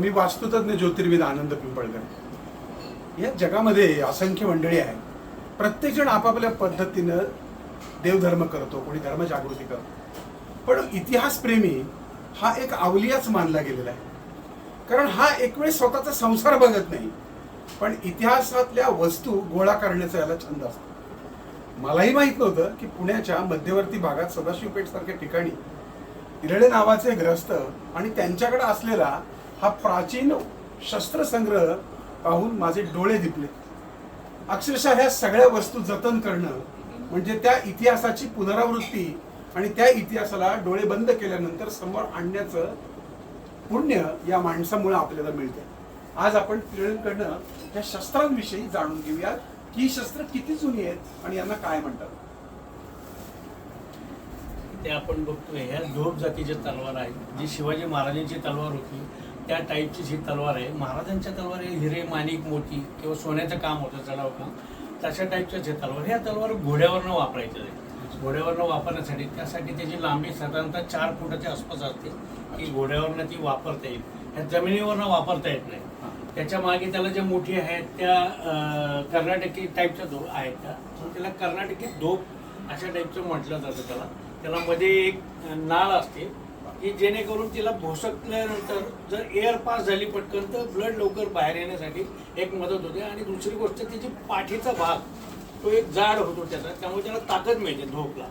मी वास्तुतज्ञ ज्योतिर्विद आनंद पिंपळकर. या जगामध्ये असंख्य मंडळी आहे प्रत्येकजण आपापल्या पद्धतीनं देवधर्म करतो कोणी धर्मजागृती करतो. पण इतिहासप्रेमी हा एक आवलियाच मानला गेलेला आहे. कारण हा एक वेळ स्वतःचा संसार बघत नाही पण इतिहासातल्या वस्तू गोळा करण्याचा याला छंद असतो. मलाही माहीत नव्हतं की पुण्याच्या मध्यवर्ती भागात सदाशिवपेठ सारख्या ठिकाणी इरळे नावाचे ग्रस्त आणि त्यांच्याकडे असलेला हा प्राचीन शस्त्रसंग्रह पाहून माझे डोळे दिपले. अक्षरशः ह्या सगळ्या वस्तू जतन करणं म्हणजे त्या इतिहासाची पुनरावृत्ती आणि त्या इतिहासाला डोळे बंद केल्यानंतर समोर आणण्याचं पुण्य या माणसामुळे आपल्याला मिळते आज आपण तिळणकडनं ह्या शस्त्रांविषयी जाणून घेऊया की ही शस्त्र किती जुनी आहेत आणि यांना काय म्हणतात? ते आपण बघतोय ह्या झोप जातीच्या तलवार आहेत जी शिवाजी महाराजांची तलवार होती. त्या टाईपची ही तलवार आहे महाराजांच्या तलवार हिरे माणिक मोती किंवा सोन्याचं काम होतं चढाव काम तशा टाईपच्याच हे तलवार ह्या तलवार घोड्यावरनं वापरायचं आहे घोड्यावरनं वापरण्यासाठी त्यासाठी त्याची लांबी साधारणतः चार फुटाच्या आसपास असते की घोड्यावरनं ती वापरता येईल. ह्या जमिनीवरनं वापरता येत नाही. त्याच्यामागे त्याला ज्या मोठी आहेत त्या कर्नाटकी टाईपच्या धोप आहेत त्या. त्याला कर्नाटकी धोप अशा टाईपचं म्हटलं जातं त्याला. त्याला मध्ये एक नाळ असते की जेणेकरून तिला भोसकल्यानंतर जर एअर पास झाली पटकन तर ब्लड लवकर बाहेर येण्यासाठी एक मदत होते. आणि दुसरी गोष्ट त्याची पाठीचा भाग तो एक जाड होतो त्याचा त्यामुळे त्याला ताकद मिळते धोपला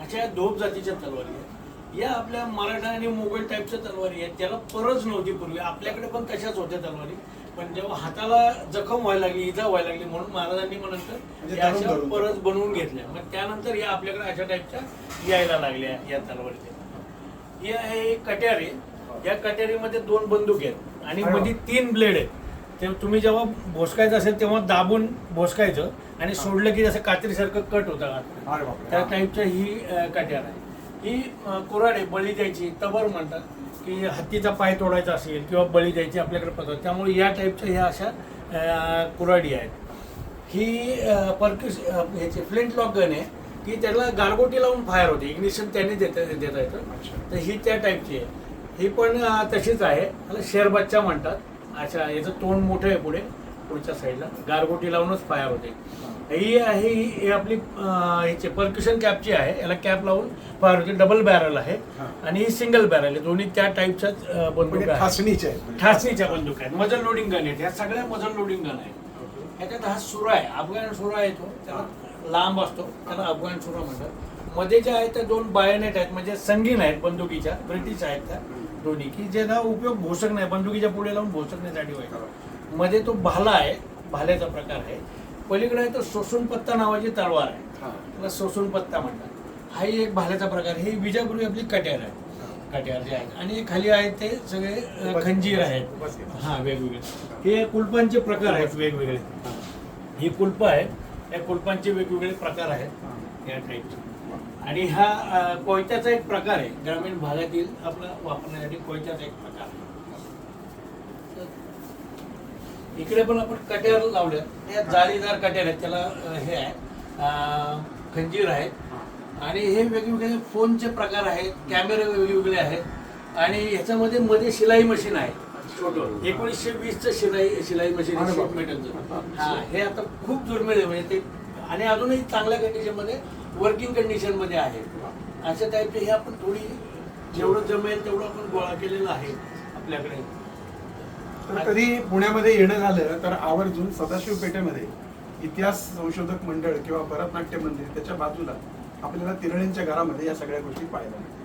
अशा या धोप जातीच्या तलवारी आहेत. या आपल्या मराठा आणि मोगल टाईपच्या तलवारी आहेत. त्याला परच नव्हती पूर्वी. आपल्याकडे पण तशाच होत्या तलवारी. पण जेव्हा हाताला जखम व्हायला लागली इजा व्हायला लागली म्हणून महाराजांनी मग नंतर म्हणजे अशा. परत बनवून घेतल्या. मग त्यानंतर या आपल्याकडे अशा टाईपच्या यायला लागल्या या तलवारी ही आहे एक कट्यारी. या कट्यारीमध्ये दोन बंदूक आहेत आणि. मध्ये तीन ब्लेड आहेत. ते तुम्ही जेव्हा भोसकायचं असेल तेव्हा दाबून भोसकायचं आणि सोडलं की जसं कात्रीसारखं कट होतं आत. अरे बापरे. त्या टाईपच्या ही अ, कट्यार आहे. ही अ, कुऱ्हाड आहे बळी द्यायची तबर म्हणतात की हत्तीचा पाय तोडायचा असेल किंवा बळी द्यायची आपल्याकडे पद्धत. त्यामुळे या टाईपच्या ह्या अशा अ, कुऱ्हाडी आहेत. ही परक्युस ह्याची फ्लिंट लॉक गन आहे. की त्याला गारगोटी लावून फायर होते. इग्निशन त्याने देता देता येतं. तर ही त्या टाईपची आहे. ही पण तशीच आहे. त्याला शेर बच्चा म्हणतात. अच्छा याचं तोंड मोठं आहे पुढे पुढच्या साईडला गारगोटी लावूनच फायर होते. ही. आहे ही आपली ह्याची परक्युशन कॅपची आहे याला कॅप लावून फायर होते. डबल बॅरल आहे. आणि ही सिंगल बॅरल आहे. दोन्ही त्या टाईपच्याच बंदूक म्हणजे आहेत. ठासणीच्या बंदूक आहेत. मजल लोडिंग गन आहेत. ह्या सगळ्या मजल लोडिंग गन आहेत. ह्याच्यात हा सुरा आहे. अफगाण सुरा येतो त्याला लांब असतो त्याला अफगाण सुरा म्हणतात. मध्ये ज्या आहेत त्या दोन बायोनेट आहेत म्हणजे संगीन आहेत बंदुकीच्या ब्रिटिश आहेत त्या दोन्ही की ज्याचा उपयोग भोसक नाही बंदुकीच्या पुढे लावून भोसकण्यासाठी व्हायचा. मध्ये तो भाला आहे भाल्याचा प्रकार आहे. पलीकडे आहे तो सोसून पत्ता नावाची तलवार आहे. हा. त्याला सोसून पत्ता म्हणतात. हाही एक भाल्याचा प्रकार आहे. ही विजापूर्वी आपली कट्यार आहे कट्यार जे आहेत. आणि खाली आहेत ते सगळे खंजीर आहेत. हा वेगवेगळे. हे कुलपांचे प्रकार आहेत वेगवेगळे. ही कुलप आहेत. या कुलपांचे वेगवेगळे प्रकार आहेत या टाईपचे आणि हा कोयत्याचा एक प्रकार आहे. ग्रामीण भागातील आपला वापरण्यासाठी कोयत्याचा एक प्रकार आहे. इकडे पण आपण कट्यार लावल्या या जाळीदार कट्यार आहेत. त्याला हे आहे. खंजीर आहेत. आणि हे वेगवेगळे फोनचे प्रकार आहेत. कॅमेरे वेगवेगळे आहेत. आणि ह्याच्यामध्ये मध्ये शिलाई मशीन आहे. छोटं. एकोणीसशे वीसचं शिलाई शिलाई मशीन metalचं. हा हे आता खूप दुर्मिळ आहे म्हणजे ते आणि अजूनही चांगल्या कंडिशनमध्ये वर्किंग कंडिशनमध्ये आहे. अशा टाईपचे हे आपण थोडी जेवढं जमेल तेवढं आपण गोळा केलेलं आहे आपल्याकडे. तर कधी पुण्यामध्ये येणं झालं तर आवर्जून सदाशिव पेठेमध्ये इतिहास संशोधक मंडळ किंवा भरतनाट्य मंदिर त्याच्या बाजूला आपल्याला तिरळींच्या घरामध्ये या सगळ्या गोष्टी पाहायला मिळतात.